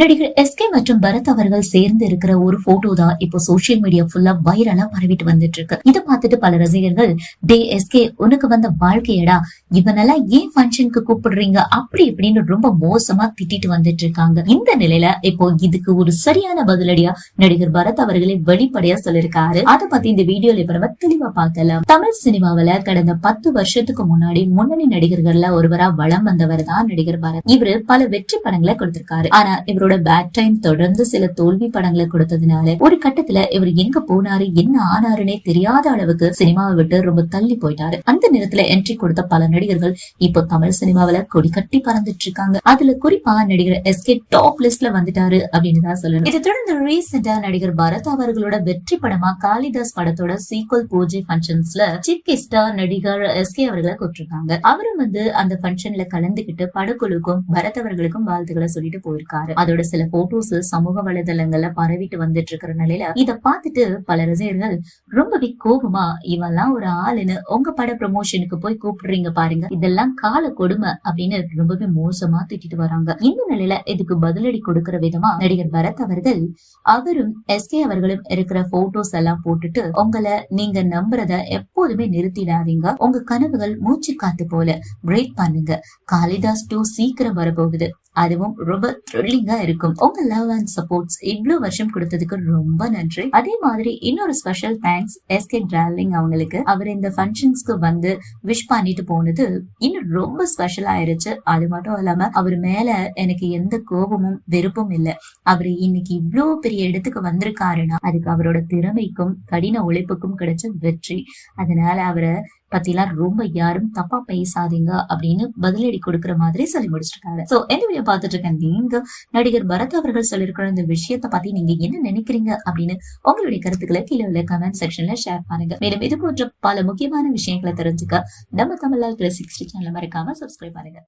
நடிகர் எஸ்கே மற்றும் பரத் அவர்கள் சேர்ந்து இருக்கிற ஒரு போட்டோ தான் இப்போ சோசியல் மீடியா ஃபுல்லா வைரலா பரவிட்டு வந்துட்டு இருக்கு இதை பார்த்துட்டு பல ரசிகர்கள் டே எஸ்கே உனக்கு வந்த வாழ்க்கையடா இவனெல்லாம் ஏன் ஃபங்க்ஷனுக்கு கூப்பிடுறீங்க? அப்படி இப்படின்னு ரொம்ப மோசமா திட்டிட்டு வந்துட்டு இருக்காங்க இந்த நிலையில இப்போ இதுக்கு ஒரு சரியான பதிலடியா நடிகர் பரத் அவர்களே வெளிப்படையா சொல்லிருக்காரு. அதை பத்தி இந்த வீடியோல இப்ப நம்ம தெளிவா பார்க்கலாம். தமிழ் சினிமாவுல கடந்த பத்து வருஷத்துக்கு முன்னாடி முன்னணி நடிகர்கள்ல ஒருவரா வலம் வந்தவர் தான் நடிகர் பரத். இவரு பல வெற்றி படங்களை கொடுத்திருக்காரு. ஆனா இவரோட பேட் டைம் தொடர்ந்து சில தோல்வி படங்களை கொடுத்ததுனால ஒரு கட்டத்துல இவர் எங்க போனாரு என்ன ஆனாருன்னே தெரியாத அளவுக்கு சினிமாவை விட்டு ரொம்ப தள்ளி போயிட்டாரு. அந்த நேரத்துல என்ட்ரி கொடுத்த பல நடிகர்கள் இப்போ தமிழ் சினிமாவில கொடி கட்டி பறந்துட்டு இருக்காங்க. அதுல குறிப்பா நடிகர் எஸ்கே டாப் லிஸ்ட்ல வந்துட்டாரு அப்படின்னு தான் சொல்லணும். இதை தொடர்ந்து ரீசெண்டா நடிகர் பரத் அவர்களோட வெற்றி படமா காளிதாஸ் படத்தோட சீக்வல் பூஜை ஃபங்க்ஷன்ஸ்ல சீஃப் கெஸ்டா நடிகர் எஸ்கே அவர்களை கூப்பிட்டிருக்காங்க. அவரும் வந்து அந்த ஃபங்க்ஷன்ல கலந்துகிட்டு படக்குழுக்கும் பரத் அவர்களுக்கும் வாழ்த்துக்களை சொல்லிட்டு போயிருக்காரு. அதோட சில போட்டோஸ் சமூக வலைதளங்கள்ல பரவிட்டு வந்துட்டு இருக்கிற நிலையில இத பார்த்துட்டு பல ரசிகர்கள் ரொம்பவே கோபமா இவெல்லாம் ஒரு ஆளுன்னு உங்க பட ப்ரமோஷனுக்கு போய் கூப்பிடுறீங்க பாருங்க. இதெல்லாம் கால கொடுமை அப்படின்னு ரொம்பவே மோசமா திட்டிட்டு வராங்க. இந்த நிலையில இதுக்கு பதிலடி கொடுக்கிற விதமா நடிகர் பரத் அவர்கள் அவரும் எஸ்கே அவர்களும் இருக்கிற போட்டோஸ் எல்லாம் போட்டுட்டு உங்களை நீங்க நம்புறத எப்போதுமே நிறுத்திடாதீங்க. உங்க கனவுகள் மூச்சு காத்து போல. பிரேக் பண்ணுங்க. காளிதாஸ் டூ சீக்கிரம் வரப்போகுது. அதுவும் ரொம்ப த்ரில்லிங்கா இருக்கும். உங்க லவ் அண்ட் சப்போர்ட்ஸ் இவ்வளோ வருஷம் கொடுத்ததுக்கு ரொம்ப நன்றி. அதே மாதிரி இன்னொரு ஸ்பெஷல் தேங்க்ஸ் எஸ்கே டிராவலிங் அவங்களுக்கு. அவர் இந்த ஃபங்க்ஷன்ஸ்க்கு வந்து விஷ் பண்ணிட்டு போனது இன்னும் ரொம்ப ஸ்பெஷல் ஆயிருச்சு. அது மட்டும் இல்லாம அவர் மேல எனக்கு எந்த கோபமும் வெறுப்பும் இல்லை. அவர் இன்னைக்கு இவ்வளோ பெரிய இடத்துக்கு வந்திருக்காருன்னா அதுக்கு அவரோட திறமைக்கும் கடின உழைப்புக்கும் கிடைச்ச வெற்றி. அதனால அவரை பத்திலாம் ரொம்ப யாரும் தப்பா பேசாதீங்க அப்படின்னு பதிலடி கொடுக்கற மாதிரி சொல்லி முடிச்சிருக்காரு. சோ என்ன வீடியோ பார்த்துட்டு இருக்கேன். நீங்க நடிகர் பரத் அவர்கள் சொல்லியிருக்கிற இந்த விஷயத்த பத்தி நீங்க என்ன நினைக்கிறீங்க அப்படின்னு உங்களுடைய கருத்துக்களை கீழே உள்ள கமெண்ட் செக்ஷன்ல ஷேர் பண்ணுங்க. மேலும் இது போன்ற பல முக்கியமான விஷயங்களை தெரிஞ்சுக்க நம்ம தமிழால் சிக்ஸ்டி சேனல் மறக்காம சப்ஸ்கிரைப் பண்ணுங்க.